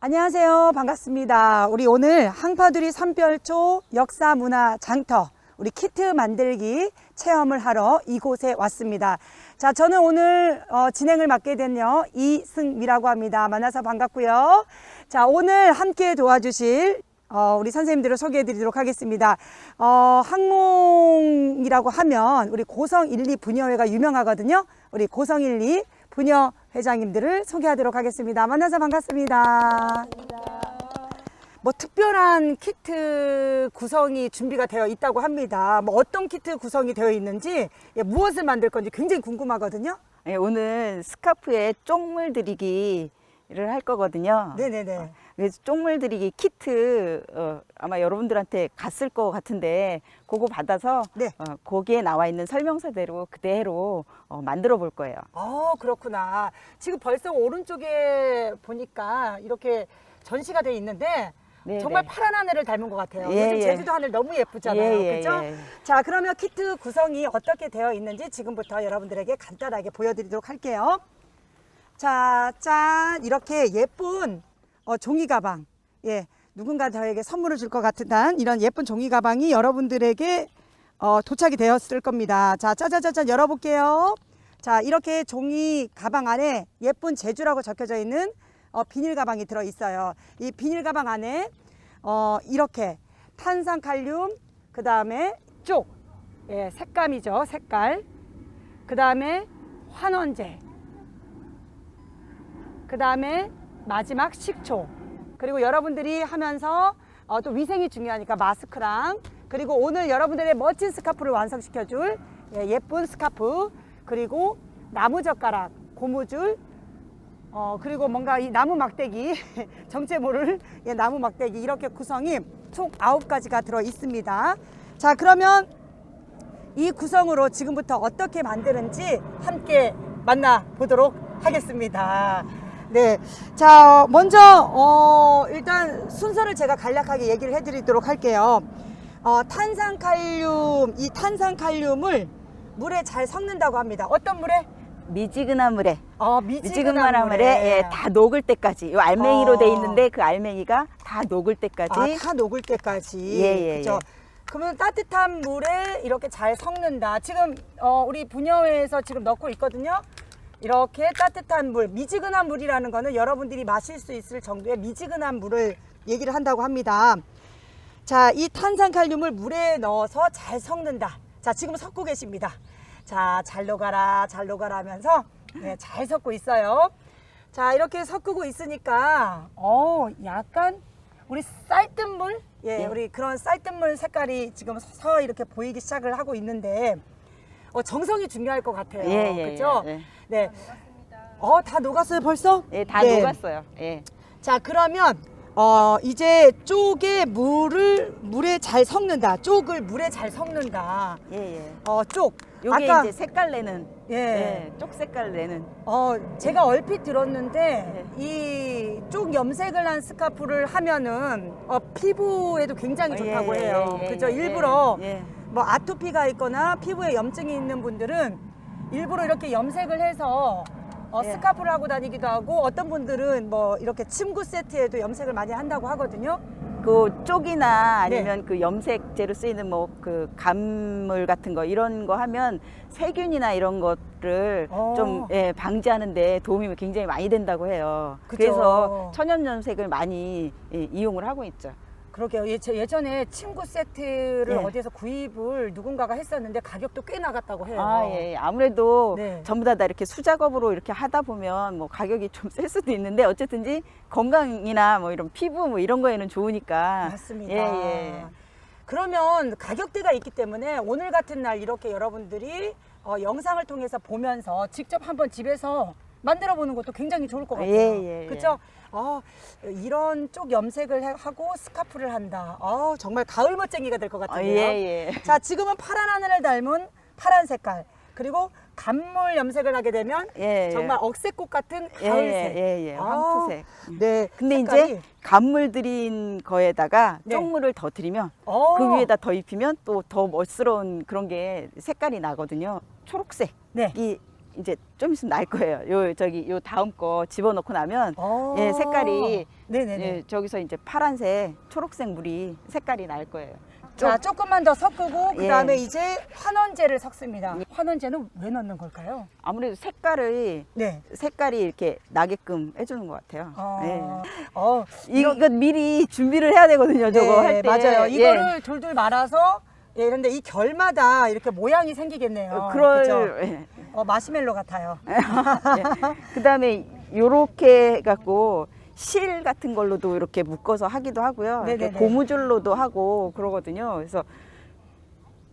안녕하세요. 반갑습니다. 우리 오늘 항파두리 산별초 역사 문화 장터 우리 키트 만들기 체험을 하러 이곳에 왔습니다. 자, 저는 오늘 어, 진행을 맡게 된요 이승미라고 합니다. 만나서 반갑고요. 자, 오늘 함께 도와주실 어, 우리 선생님들을 소개해 드리도록 하겠습니다. 어, 항몽이라고 하면 우리 고성 1, 2 부녀회가 유명하거든요. 우리 고성 1, 2 부녀 회장님들을 소개하도록 하겠습니다. 만나서 반갑습니다. 뭐 특별한 키트 구성이 준비가 되어 있다고 합니다. 뭐 어떤 키트 구성이 되어 있는지 예, 무엇을 만들 건지 굉장히 궁금하거든요. 네, 오늘 스카프에 쪽물 들이기를 할 거거든요. 네네네. 그래서 쪽물 들이기 키트 어, 아마 여러분들한테 갔을 것 같은데 그거 받아서 네. 어, 거기에 나와 있는 설명서대로 그대로 어, 만들어 볼 거예요. 어 그렇구나. 지금 벌써 오른쪽에 보니까 이렇게 전시가 되어 있는데 네, 정말 네. 파란 하늘을 닮은 것 같아요. 예, 요즘 예. 제주도 하늘 너무 예쁘잖아요. 예, 예, 그죠? 예. 자, 그러면 키트 구성이 어떻게 되어 있는지 지금부터 여러분들에게 간단하게 보여드리도록 할게요. 자, 짠! 이렇게 예쁜 어, 종이 가방. 예. 누군가 저에게 선물을 줄 것 같은 단 이런 예쁜 종이 가방이 여러분들에게 어, 도착이 되었을 겁니다. 자, 짜자자잔 열어볼게요. 자, 이렇게 종이 가방 안에 예쁜 제주라고 적혀져 있는 어, 비닐 가방이 들어 있어요. 이 비닐 가방 안에 어, 이렇게 탄산 칼륨, 그 다음에 쪽, 예, 색감이죠, 색깔. 그 다음에 환원제. 그 다음에 마지막 식초. 그리고 여러분들이 하면서 어, 또 위생이 중요하니까 마스크랑 그리고 오늘 여러분들의 멋진 스카프를 완성시켜줄 예, 예쁜 스카프 그리고 나무젓가락, 고무줄 어, 그리고 뭔가 이 나무 막대기, 정체 모를 예, 나무 막대기 이렇게 구성이 총 아홉 가지가 들어 있습니다. 자, 그러면 이 구성으로 지금부터 어떻게 만드는지 함께 만나 보도록 하겠습니다. 네. 자, 먼저, 어, 일단 순서를 제가 간략하게 얘기를 해드리도록 할게요. 어, 탄산칼륨, 이 탄산칼륨을 물에 잘 섞는다고 합니다. 어떤 물에? 미지근한 물에 어, 미지근한 미지근한 물에 예, 다 녹을 때까지 이 알맹이로 어. 돼 있는데 그 알맹이가 다 녹을 때까지 아, 다 녹을 때까지. 예, 예, 그죠? 그러면 따뜻한 물에 이렇게 잘 섞는다. 지금 어, 우리 분녀회에서 지금 넣고 있거든요. 이렇게 따뜻한 물, 미지근한 물이라는 거는 여러분들이 마실 수 있을 정도의 미지근한 물을 얘기를 한다고 합니다. 자, 이 탄산칼륨을 물에 넣어서 잘 섞는다. 자, 지금 섞고 계십니다. 자, 잘 녹아라, 잘 녹아라 하면서 네, 잘 섞고 있어요. 자, 이렇게 섞고 있으니까, 어, 약간 우리 쌀뜨물? 예, 예. 우리 그런 쌀뜨물 색깔이 지금 서서 이렇게 보이기 시작을 하고 있는데, 어, 정성이 중요할 것 같아요. 예, 예, 그죠? 예, 예. 네. 어, 다 녹았어요, 벌써? 예, 다 네. 녹았어요. 예. 자 그러면 어 이제 쪽에 물을 물에 잘 섞는다. 쪽을 물에 잘 섞는다. 예, 예. 어 쪽 요게 아까 이제 색깔 내는 예. 예, 쪽 색깔 내는 어 제가 얼핏 들었는데 네. 이쪽 염색을 한 스카프를 하면은 어 피부에도 굉장히 어, 좋다고 예, 예, 해요. 예, 그죠? 예, 일부러 예, 예. 뭐 아토피가 있거나 피부에 염증이 있는 분들은 일부러 이렇게 염색을 해서 어, 예. 스카프를 하고 다니기도 하고 어떤 분들은 뭐 이렇게 침구 세트에도 염색을 많이 한다고 하거든요. 그 쪽이나 네. 아니면 그 염색제로 쓰이는 뭐 그 감물 같은 거 이런 거 하면 세균이나 이런 것들을 어. 좀 예, 방지하는데 도움이 굉장히 많이 된다고 해요. 그죠. 그래서 천연 염색을 많이 예, 이용을 하고 있죠. 그러게요. 예, 저 예전에 침구 세트를 예. 어디에서 구입을 누군가가 했었는데 가격도 꽤 나갔다고 해요. 아, 예. 아무래도 네. 전부 다, 다 이렇게 수작업으로 이렇게 하다 보면 뭐 가격이 좀 셀 수도 있는데 어쨌든지 건강이나 뭐 이런 피부 뭐 이런 거에는 좋으니까. 맞습니다. 예, 예. 그러면 가격대가 있기 때문에 오늘 같은 날 이렇게 여러분들이 어, 영상을 통해서 보면서 직접 한번 집에서 만들어 보는 것도 굉장히 좋을 것 같아요. 예, 예, 예. 그렇죠? 어, 이런 쪽 염색을 해- 하고 스카프를 한다. 어, 정말 가을 멋쟁이가 될것 어, 같은데요. 예, 예. 자, 지금은 파란 하늘을 닮은 파란 색깔. 그리고 간물 염색을 하게 되면 예, 예. 정말 억새꽃 같은 예, 가을색. 예, 예. 아, 황토색. 네. 근데 색깔이. 이제 간물 들인 거에다가 네. 쪽물을 더 들이면 어. 그 위에다 더 입히면 또 더 멋스러운 그런 게 색깔이 나거든요. 초록색이 네. 이제 좀 있으면 날 거예요. 요 저기 요 다음 거 집어넣고 나면 어. 예, 색깔이 네네네. 예, 저기서 이제 파란색, 초록색 물이 색깔이 날 거예요. 자, 조금만 더 섞고 예. 그다음에 이제 환원제를 섞습니다. 환원제는 왜 넣는 걸까요? 아무래도 색깔을 네. 색깔이 이렇게 나게끔 해주는 것 같아요. 어, 예. 어, 이거, 이거 미리 준비를 해야 되거든요. 저거 네, 할 때. 맞아요. 예. 이거를 둘둘 말아서 예, 그런데 이 결마다 이렇게 모양이 생기겠네요. 어, 그럴 그죠? 예. 어, 마시멜로 같아요. 그다음에 요렇게 해갖고 실 같은 걸로도 이렇게 묶어서 하기도 하고요. 이렇게 네네네. 고무줄로도 하고 그러거든요. 그래서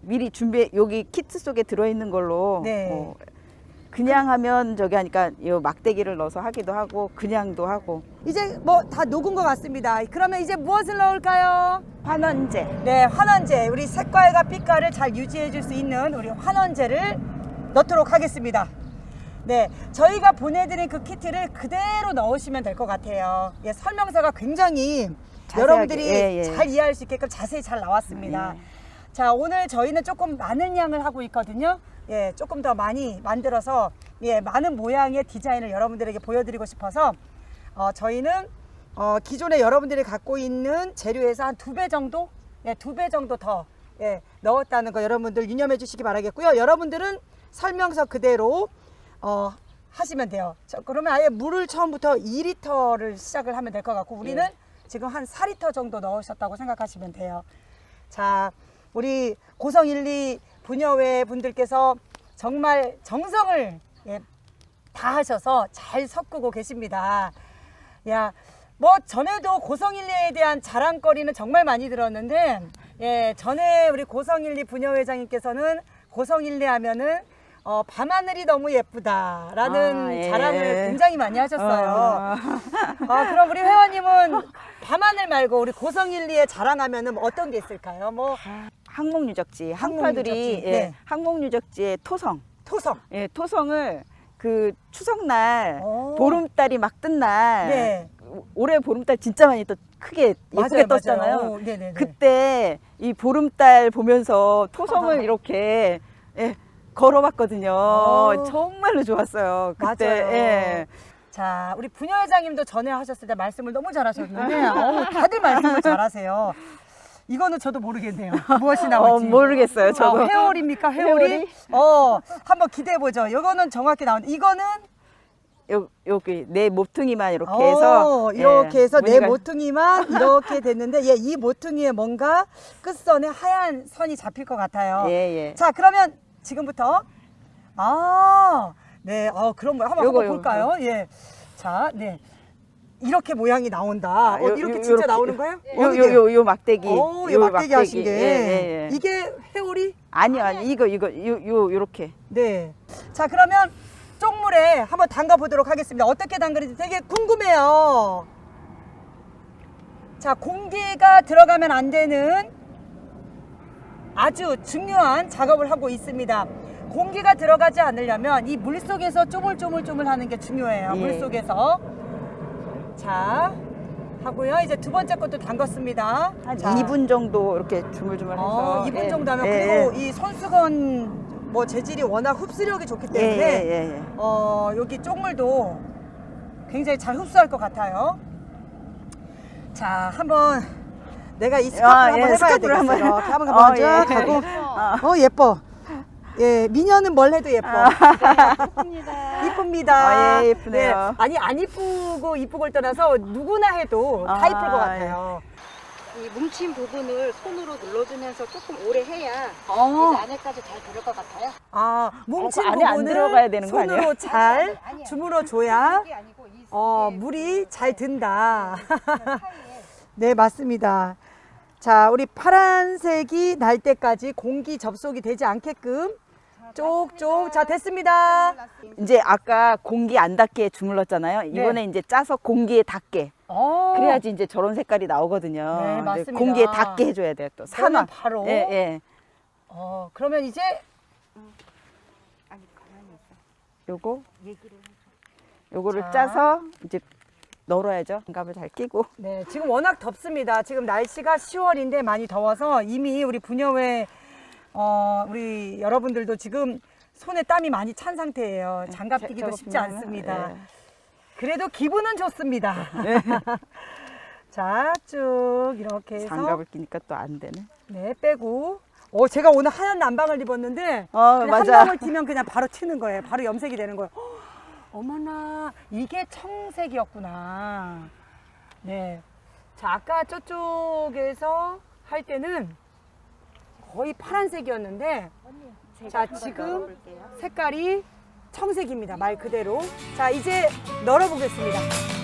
미리 준비 여기 키트 속에 들어있는 걸로 네. 뭐 그냥 하면 저기 하니까 요 막대기를 넣어서 하기도 하고 그냥도 하고 이제 뭐 다 녹은 것 같습니다. 그러면 이제 무엇을 넣을까요? 환원제 네, 환원제. 우리 색깔과 빛깔을 잘 유지해 줄 수 있는 우리 환원제를 넣도록 하겠습니다. 네, 저희가 보내드린 그 키트를 그대로 넣으시면 될 것 같아요. 예, 설명서가 굉장히 자세하게, 여러분들이 예, 예. 잘 이해할 수 있게끔 자세히 잘 나왔습니다. 예. 자, 오늘 저희는 조금 많은 양을 하고 있거든요. 예, 조금 더 많이 만들어서 예, 많은 모양의 디자인을 여러분들에게 보여드리고 싶어서 어, 저희는 어, 기존에 여러분들이 갖고 있는 재료에서 한 두 배 정도, 예, 두 배 정도 더 예, 넣었다는 거 여러분들 유념해 주시기 바라겠고요. 여러분들은 설명서 그대로 어, 하시면 돼요. 자, 그러면 아예 물을 처음부터 2리터를 시작을 하면 될 것 같고 우리는 예. 지금 한 4리터 정도 넣으셨다고 생각하시면 돼요. 자, 우리 고성 1, 2 부녀회 분들께서 정말 정성을 예, 다 하셔서 잘 섞고 계십니다. 야, 뭐 전에도 고성 1, 2에 대한 자랑거리는 정말 많이 들었는데 예, 전에 우리 고성 1, 2 부녀회장님께서는 고성 1, 2 하면은 어, 밤하늘이 너무 예쁘다라는 아, 예. 자랑을 굉장히 많이 하셨어요. 어. 아, 그럼 우리 회원님은 밤하늘 말고 우리 고성 1, 2에 자랑하면은 뭐 어떤 게 있을까요? 뭐 항목 유적지 항파들이 유적지, 예, 네. 항목 유적지의 토성 토성. 예, 토성을 그 추석날 오. 보름달이 막 뜬 날 네. 올해 보름달 진짜 많이 또 크게 예쁘게 맞아요, 떴잖아요. 맞아요. 오, 네네네. 그때 이 보름달 보면서 토성을 이렇게 예, 걸어봤거든요. 오. 정말로 좋았어요. 그때 맞아요. 예. 자, 우리 부녀회장님도 전에 하셨을 때 말씀을 너무 잘하셨는데, 어우, 다들 말씀을 잘하세요. 이거는 저도 모르겠네요. 무엇이 어, 나올지. 모르겠어요. 저도 아, 회오리입니까? 회오리? 회오리? 어, 한번 기대해 보죠. 이거는 정확히 나온. 이거는 요, 여기 내 모퉁이만 이렇게 어, 해서 이렇게 예, 해서 내 무늬가- 모퉁이만 이렇게 됐는데, 예, 이 모퉁이에 뭔가 끝선에 하얀 선이 잡힐 것 같아요. 예, 예. 자, 그러면 지금부터 아, 네, 어, 그런 거 한번, 요거, 한번 볼까요? 예, 자, 네, 이렇게 모양이 나온다. 어, 요- 이렇게 요- 진짜 요렇게. 나오는 거예요? 요, 요, 요, 요 막대기. 오, 요 막대기 하신 게 예, 예, 예. 이게 회오리? 아니요, 아니 이거 이거 요, 요 요렇게. 네. 자, 그러면 쪽물에 한번 담가 보도록 하겠습니다. 어떻게 담그는지 되게 궁금해요. 자, 공기가 들어가면 안 되는 아주 중요한 작업을 하고 있습니다. 공기가 들어가지 않으려면 이 물 속에서 쪼물쪼물쪼물 하는 게 중요해요. 예. 물 속에서. 자, 하고요. 이제 두 번째 것도 담갔습니다. 한 자. 2분 정도 이렇게 주물주물해서. 어, 2분 예. 정도 하면 예, 그리고 이 손수건 뭐 재질이 워낙 흡수력이 좋기 예, 때문에 예, 예, 예. 어, 여기 쪽물도 굉장히 잘 흡수할 것 같아요. 자, 한번 내가 이 스카프 아, 한번 예, 해봐야 스카프를 되겠어요. 한번. 이렇게 한번 어, 먼저 예. 가고 어. 어 예뻐. 예, 미녀는 뭘 해도 예뻐. 이쁩니다. 이쁩니다. 아, 예, 예쁘네요. 네, 아니 안 이쁘고 이쁘고를 떠나서 누구나 해도 다 아, 이쁠 것 같아요. 이 뭉친 부분을 손으로 눌러주면서 조금 오래 해야 어. 이제 안에까지 잘 들을 것 같아요. 아, 뭉친 어, 안에 안 부분을 들어가야 되는 거 손으로 아니에요? 잘 아니에요. 주물어 줘야 이게 아니고 이 어, 물이 잘 든다. 사이에 네, 맞습니다. 자, 우리 파란색이 날 때까지 공기 접속이 되지 않게끔 쪽쪽. 자, 됐습니다. 이제 아까 공기 안 닿게 주물렀잖아요. 이번에 이제 짜서 공기에 닿게. 어. 그래야지 이제 저런 색깔이 나오거든요. 네, 맞습니다. 공기에 닿게 해줘야 돼요. 또 그러면 산화. 바로 예, 예. 어, 그러면 이제 아니 가만히 있어. 요거. 요거를 자. 짜서 이제 널어야죠. 장갑을 잘 끼고. 네, 지금 워낙 덥습니다. 지금 날씨가 10월인데 많이 더워서 이미 우리 부녀회 어, 우리 여러분들도 지금 손에 땀이 많이 찬 상태예요. 장갑 자- 끼기도 쉽지 작업하면, 않습니다. 예. 그래도 기분은 좋습니다. 자, 쭉 이렇게 해서 장갑을 끼니까 또 안 되네. 네, 빼고. 어, 제가 오늘 하얀 난방을 입었는데 어, 그냥 한 맞아. 방울 튀면 그냥 바로 튀는 거예요. 바로 염색이 되는 거예요. 헉, 어머나, 이게 청색이었구나. 네. 자, 아까 저쪽에서 할 때는 거의 파란색이었는데 자, 지금 색깔이 청색입니다. 말 그대로. 자, 이제 널어보겠습니다.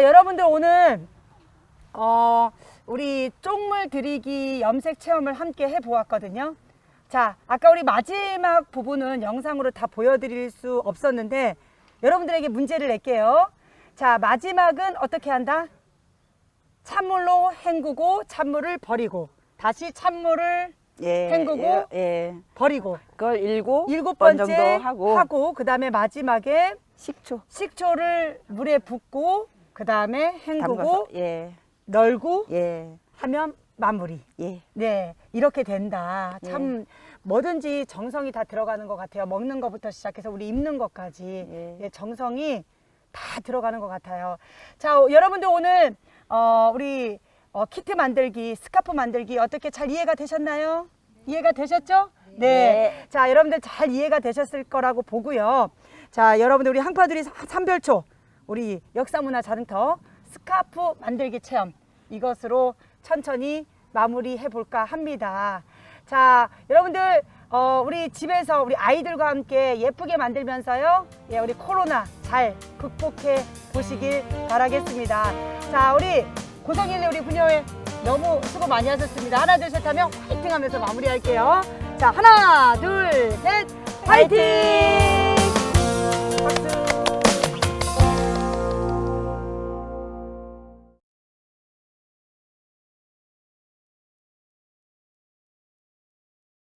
자, 여러분들 오늘 어, 우리 쪽물 들이기 염색 체험을 함께 해 보았거든요. 자, 아까 우리 마지막 부분은 영상으로 다 보여드릴 수 없었는데 여러분들에게 문제를 낼게요. 자, 마지막은 어떻게 한다? 찬물로 헹구고 찬물을 버리고 다시 찬물을 예. 헹구고 예. 예. 버리고 그걸 일곱 일곱 번 번째 정도 하고, 하고 그 다음에 마지막에 식초 식초를 물에 붓고 그 다음에 헹구고 담가서 예. 널고 예. 하면 마무리. 예. 네, 이렇게 된다. 예. 참 뭐든지 정성이 다 들어가는 것 같아요. 먹는 것부터 시작해서 우리 입는 것까지 예. 예, 정성이 다 들어가는 것 같아요. 자, 어, 여러분들 오늘 어, 우리 어, 키트 만들기, 스카프 만들기 어떻게 잘 이해가 되셨나요? 이해가 되셨죠? 네. 네. 자, 여러분들 잘 이해가 되셨을 거라고 보고요. 자, 여러분들 우리 항파들이 삼별초 우리 역사문화 자릉터 스카프 만들기 체험 이것으로 천천히 마무리해 볼까 합니다. 자, 여러분들 어, 우리 집에서 우리 아이들과 함께 예쁘게 만들면서요. 예, 우리 코로나 잘 극복해 보시길 바라겠습니다. 자, 우리 고성일래 우리 부녀회 너무 수고 많이 하셨습니다. 하나 둘 셋 하면 화이팅 하면서 마무리할게요. 자, 하나 둘 셋 화이팅!